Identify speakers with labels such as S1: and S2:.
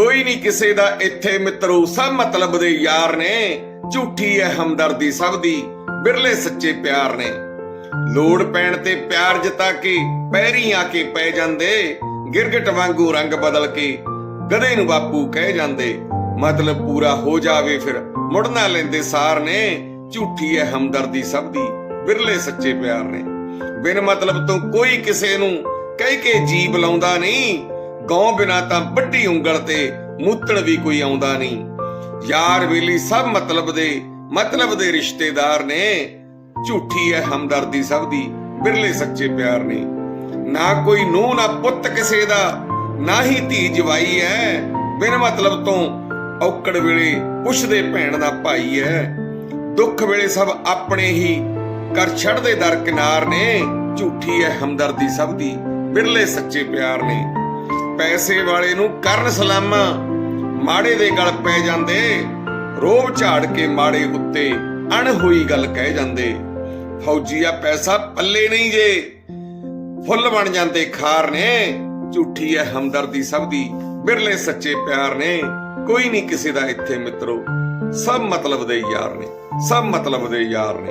S1: ਕੋਈ ਨਹੀਂ ਕਿਸੇ ਦਾ ਇੱਥੇ ਮਿੱਤਰੋ, ਸਭ ਮਤਲਬ ਦੇ ਯਾਰ ਨੇ। ਝੂਠੀ ਐ ਹਮਦਰਦੀ ਸਭ ਦੀ, ਬਿਰਲੇ ਸੱਚੇ ਪਿਆਰ ਨੇ। ਲੋੜ ਪੈਣ ਤੇ ਪਿਆਰ ਜਤਾ ਕੇ ਪੈਰੀ ਆ ਕੇ ਪੈ ਜਾਂਦੇ। ਗਿਰਗਟ ਵਾਂਗੂ ਰੰਗ ਬਦਲ ਕੇ ਗਧੇ ਨੂੰ ਬਾਪੂ ਕਹਿ ਜਾਂਦੇ। ਮਤਲਬ ਪੂਰਾ ਹੋ ਜਾਵੇ ਫਿਰ ਮੁੜਨਾ ਲੈਂਦੇ ਸਾਰ ਨੇ। ਝੂਠੀ ਐ ਹਮਦਰਦੀ ਸਭ ਦੀ, ਬਿਰਲੇ ਸੱਚੇ ਪਿਆਰ ਨੇ। ਬਿਨ ਮਤਲਬ ਤੋਂ ਕੋਈ ਕਿਸੇ ਨੂੰ ਕਹਿ ਕੇ ਜੀ ਬੁਲਾਉਂਦਾ ਨਹੀਂ। ਗਾਉ ਬਿਨਾ ਤਾਂ ਵੱਡੀ ਉਂਗਲ ਤੇ ਮੂਤਣ ਵੀ ਕੋਈ ਆਉਂਦਾ ਨਹੀਂ। ਯਾਰ ਵੇਲੀ ਸਭ ਮਤਲਬ ਦੇ ਮਤਲਬ ਦੇ ਰਿਸ਼ਤੇਦਾਰ ਨੇ। ਝੂਠੀ ਹੈ ਹਮਦਰਦੀ ਸਭ ਦੀ, ਬਿਰਲੇ ਸੱਚੇ ਪਿਆਰ ਨੇ। ਨਾ ਕੋਈ ਨੂੰਹ, ਨਾ ਪੁੱਤ ਕਿਸੇ ਦਾ, ਨਾ ਹੀ ਧੀ ਜਵਾਈ ਹੈ ਬਿਨ ਮਤਲਬ ਤੋਂ ਔਕੜ ਵੇਲੇ ਪੁੱਛਦੇ ਭੈਣ ਦਾ ਭਾਈ ਹੈ ਦੁੱਖ ਵੇਲੇ ਸਭ ਆਪਣੇ ਹੀ ਕਰ ਛੱਡਦੇ ਦਰ ਕਿਨਾਰ ਨੇ। ਝੂਠੀ ਹੈ ਹਮਦਰਦੀ ਸਭ ਦੀ, ਬਿਰਲੇ ਸੱਚੇ ਪਿਆਰ ਨੇ। ਪੈਸੇ ਵਾਲੇ ਨੂੰ ਕਰਨ ਸਲਾਮਾਂ। ਮਾੜੇ ਦੇ ਗਲ ਪੈ ਜਾਂਦੇ, ਰੋਬ ਝਾੜ ਕੇ ਮਾੜੇ ਉੱਤੇ ਅਣ ਹੋਈ ਗੱਲ ਕਹਿ ਜਾਂਦੇ। ਫੌਜੀਆ ਪੈਸਾ ਪੱਲੇ ਨਹੀਂ ਜੇ, ਫੁੱਲ ਬਣ ਜਾਂਦੇ ਖਾਰ ਨੇ। ਝੂਠੀ ਹੈ ਹਮਦਰਦੀ ਸਭ ਦੀ, ਬਿਰਲੇ ਸੱਚੇ ਪਿਆਰ ਨੇ। ਕੋਈ ਨਹੀਂ ਕਿਸੇ ਦਾ ਇੱਥੇ ਮਿੱਤਰੋ, ਸਭ ਮਤਲਬ ਦੇ ਯਾਰ ਨੇ, ਸਭ ਮਤਲਬ ਦੇ ਯਾਰ ਨੇ।